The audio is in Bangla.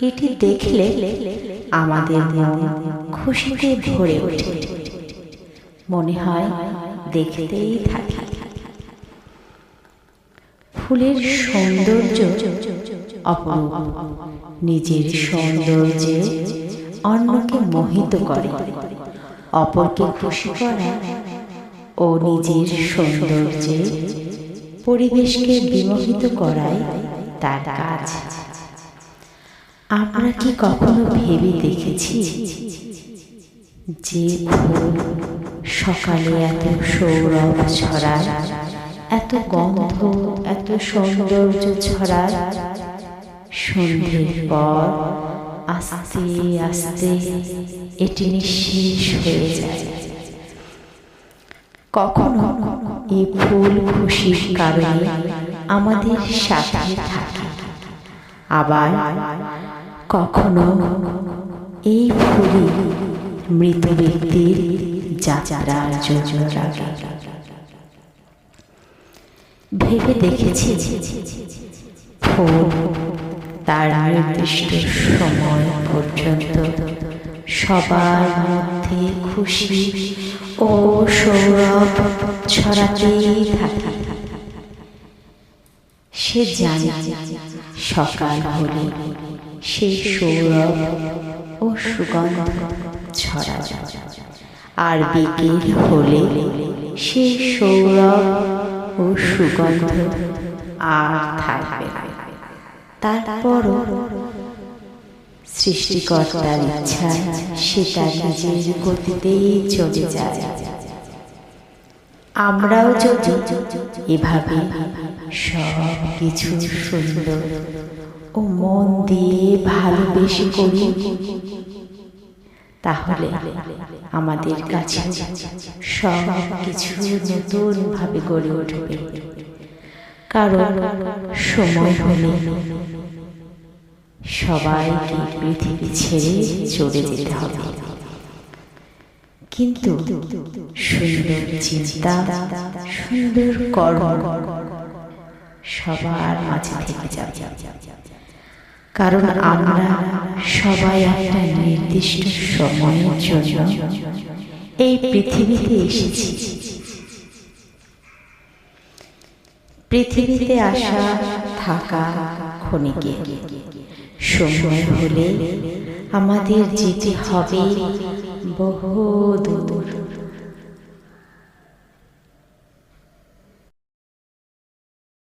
এটি দেখলে আমাদের খুশিতে ভরে ওঠে। মনে হয় দেখতেই থাকি। ফুলের সৌন্দর্য নিজের সৌন্দর্যে অন্যকে মোহিত করে। অপরকে খুশি করা ও নিজের সৌন্দর্যে পরিবেশকে বিমোহিত করাই তার কাজ। আমরা কি কখনো ভেবে দেখেছি যে ফুল সকালে এত সৌরভ ছড়ায়, এত গন্ধ, এত সৌন্দর্য ছড়ায়? সন্ধ্যের পর আস্তে আস্তে এটি নিঃশেষ হয়ে যায়। কখনো এই ফুল খুশির কারণে আমাদের সাথে থাকে। আবার কখনো এই ফুলই মৃত ব্যক্তির যাত্রার জন্য ভেবে দেখেছি ফুল তার নির্দিষ্ট সময় পর্যন্ত সবার মধ্যে খুশি ও সৌরভ ছড়াতেই থাকে। সে জানে সকাল হলে সে সৌরভ ও সুগন্ধ ছড়া আর বিকেল হলে সে সৌরভ ও সুগন্ধ আর থাকবে তারপরও সৃষ্টিকর্তার ইচ্ছায় সে তার নিজের গতিতেই চলে যায়। আমরাও যদি এভাবে সব কিছু সুন্দর। ও মন দিয়ে ভালোবেসে করি। তাহলে আমাদের কাছে সব কিছু নতুন ভাবে গড়ে উঠবে। কারণ সময় হলে সবাইকে পৃথিবী ছেড়ে চলে যেতে হবে। কিন্তু সুন্দর চিন্তা, সুন্দর কর্ম সবার মাঝে থেকে যাবে। কারণ আমরা সবাই একটা নির্দিষ্ট সময়ের জন্য এই পৃথিবীতে এসেছি। পৃথিবীতে আসা, থাকা, ক্ষণিকে। সময় হলে আমাদের যেতে হবে বহু দূর